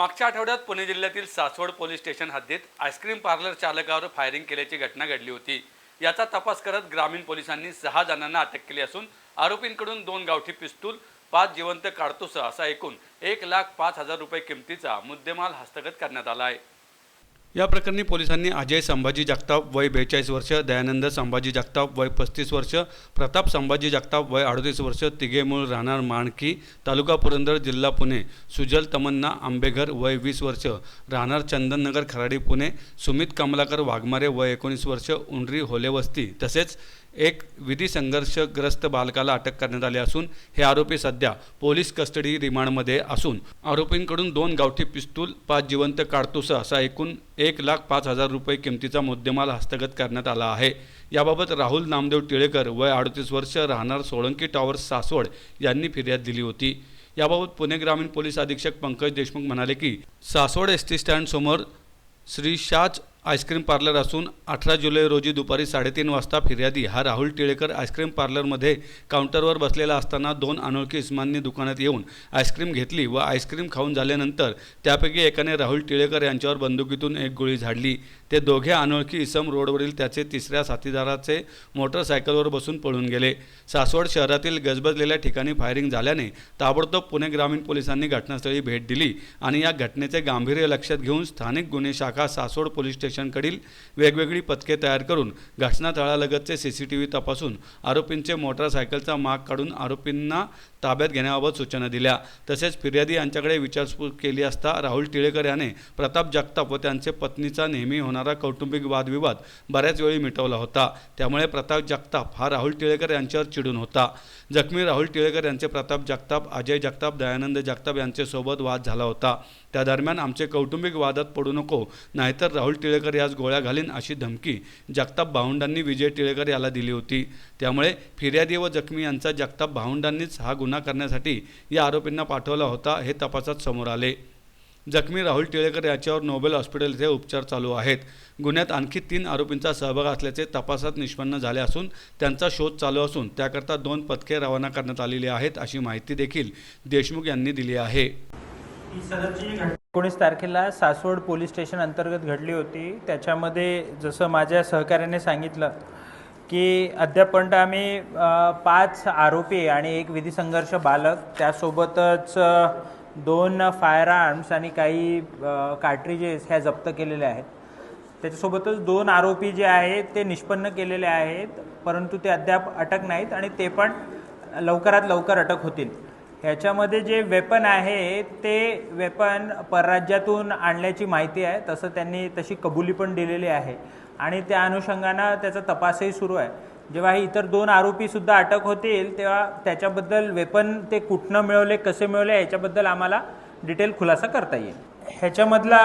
मागच्या आठवड्यात पुणे जिल्ह्यातील सासवड पोलीस स्टेशन हद्दीत आईस्क्रीम पार्लर चालकावर फायरिंग केल्याची घटना घडली होती. याचा तपास करत ग्रामीण पोलिसांनी सहा जणांना अटक केली असून आरोपींकडून दोन गावठी पिस्तूल पाच जिवंत काडतुसं असा एकूण एक लाख पाच हजार रुपये किमतीचा मुद्देमाल हस्तगत करण्यात आला आहे. या प्रकरणी पोलिसांनी अजय संभाजी जगताप वय बेचाळीस वर्ष दयानंद संभाजी जगताप वय पस्तीस वर्ष प्रताप संभाजी जगताप वय अडतीस वर्ष तिघे मूळ राहणार माणकी तालुका पुरंदर जिल्हा पुणे सुजल तमन्ना आंबेघर वय वीस वर्ष राहणार चंदननगर खराडी पुणे सुमित कमलाकर वाघमारे वय एकोणीस वर्ष उंडरी होलेवस्ती तसेच एक विधी संघर्षग्रस्त बालकाला अटक करण्यात आली असून हे आरोपी सध्या पोलीस कस्टडी रिमांडमध्ये असून आरोपींकडून दोन गावठी पिस्तूल पाच जिवंत काडतुसं असा एकूण एक लाख पाच हजार रुपये किमतीचा मुद्देमाल हस्तगत करण्यात आला आहे. याबाबत राहुल नामदेव टिळेकर वय अडतीस वर्ष राहणार सोळंकी टॉवर्स सासवड यांनी फिर्याद दिली होती. याबाबत पुणे ग्रामीण पोलीस अधीक्षक पंकज देशमुख म्हणाले की सासवड एस टी स्टँड समोर श्री शाच आईस्क्रीम पार्लर असून अठरा जुलै रोजी दुपारी साडेतीन वाजता फिर्यादी. हा राहुल टिळेकर आईस्क्रीम पार्लरमध्ये काउंटरवर बसलेला असताना दोन अनोळखी इस्मांनी दुकानात येऊन आईस्क्रीम घेतली व आईस्क्रीम खाऊन झाल्यानंतर त्यापैकी एकाने राहुल टिळेकर यांच्यावर बंदुकीतून एक गोळी झाडली. ते दोघे अनोळखी इसम रोडवरील त्याचे तिसऱ्या साथीदाराचे मोटरसायकलवर बसून पळून गेले. सासवड शहरातील गजबजलेल्या ठिकाणी फायरिंग झाल्याने ताबडतोब पुणे ग्रामीण पोलिसांनी घटनास्थळी भेट दिली आणि या घटनेचे गांभीर्य लक्षात घेऊन स्थानिक गुन्हे शाखा सासवड पोलीस स्टेशन स्टेशनकडील वेगवेगळी पथके तयार करून घटनास्थळालगतचे सी सी टी व्ही तपासून आरोपींचे मोटरसायकलचा माग काढून आरोपींना ताब्यात घेण्याबाबत सूचना दिल्या. तसेच फिर्यादी यांच्याकडे विचारपूस केली असता राहुल टिळेकर याने प्रताप जगताप व त्यांचे पत्नीचा नेहमी होणारा कौटुंबिक वादविवाद बऱ्याच वेळी मिटवला होता. त्यामुळे प्रताप जगताप हा राहुल टिळेकर यांच्यावर चिडून होता. जखमी राहुल टिळेकर यांचे प्रताप जगताप अजय जगताप दयानंद जगताप यांच्यासोबत वाद झाला होता. त्या दरम्यान आमचे कौटुंबिक वादात पडू नको नाहीतर राहुल टिळेकर यास गोळ्या घालीन अशी धमकी जगताप भावंडांनी विजय टिळेकर याला दिली होती. त्यामुळे फिर्यादी व जखमी यांचा जगताप भावंडांनीच हा गुन्हा करण्यासाठी या आरोपींना पाठवला होता हे तपासात समोर आले. जखमी राहुल टिळेकर याच्यावर नोबेल हॉस्पिटल येथे उपचार चालू आहेत. गुन्ह्यात आणखी तीन आरोपींचा सहभाग असल्याचे तपासात निष्पन्न झाले असून त्यांचा शोध चालू असून त्याकरता दोन पथके रवाना करण्यात आलेली आहेत अशी माहिती देखील देशमुख यांनी दिली आहे. एकोणीस तारखेला सासवड पोलीस स्टेशन अंतर्गत घडली होती. त्याच्यामध्ये जसं माझ्या सहकार्याने सांगितलं की अद्यापर्यंत आम्ही पाच आरोपी आणि एक विधी संघर्ष बालक त्यासोबतच दोन फायर आर्म्स आणि काही कार्ट्रिजेस ह्या जप्त केलेल्या आहेत. त्याच्यासोबतच दोन आरोपी जे आहेत ते निष्पन्न केलेले आहेत परंतु ते अद्याप अटक नाहीत आणि ते पण लवकरात लवकर अटक होतील. ह्याच्यामध्ये जे वेपन आहे ते वेपन परराज्यातून आणल्याची माहिती आहे. तसं त्यांनी तशी कबुली पण दिलेली आहे. आणि त्या अनुषंगानं त्याचा तपासही सुरू आहे. जेव्हा हे इतर दोन आरोपीसुद्धा अटक होतील तेव्हा त्याच्याबद्दल वेपन ते कुठनं मिळवले कसे मिळवले याच्याबद्दल आम्हाला डिटेल खुलासा करता येईल. ह्याच्यामधला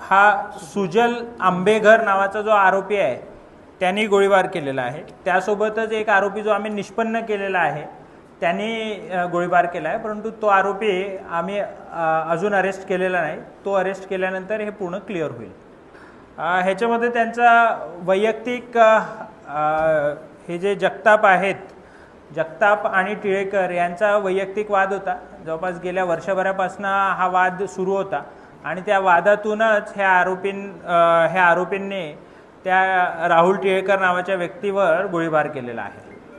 हा सुजल आंबेघर नावाचा जो आरोपी आहे त्यांनी गोळीबार केलेला आहे. त्यासोबतच एक आरोपी जो आम्ही निष्पन्न केलेला आहे त्यांनी गोळीबार केला आहे परंतु तो आरोपी आम्ही अजून अरेस्ट केलेला नाही. तो अरेस्ट केल्यानंतर हे पूर्ण क्लिअर होईल. ह्याच्यामध्ये त्यांचा वैयक्तिक हे जे जगताप आहेत जगताप आणि टिळेकर यांचा वैयक्तिक वाद होता. जवळपास गेल्या वर्षभरापासून हा वाद सुरू होता. आणि त्या वादातूनच ह्या आरोपीं ह्या आरोपींनी त्या राहुल टिळेकर नावाच्या व्यक्तीवर गोळीबार केलेला आहे.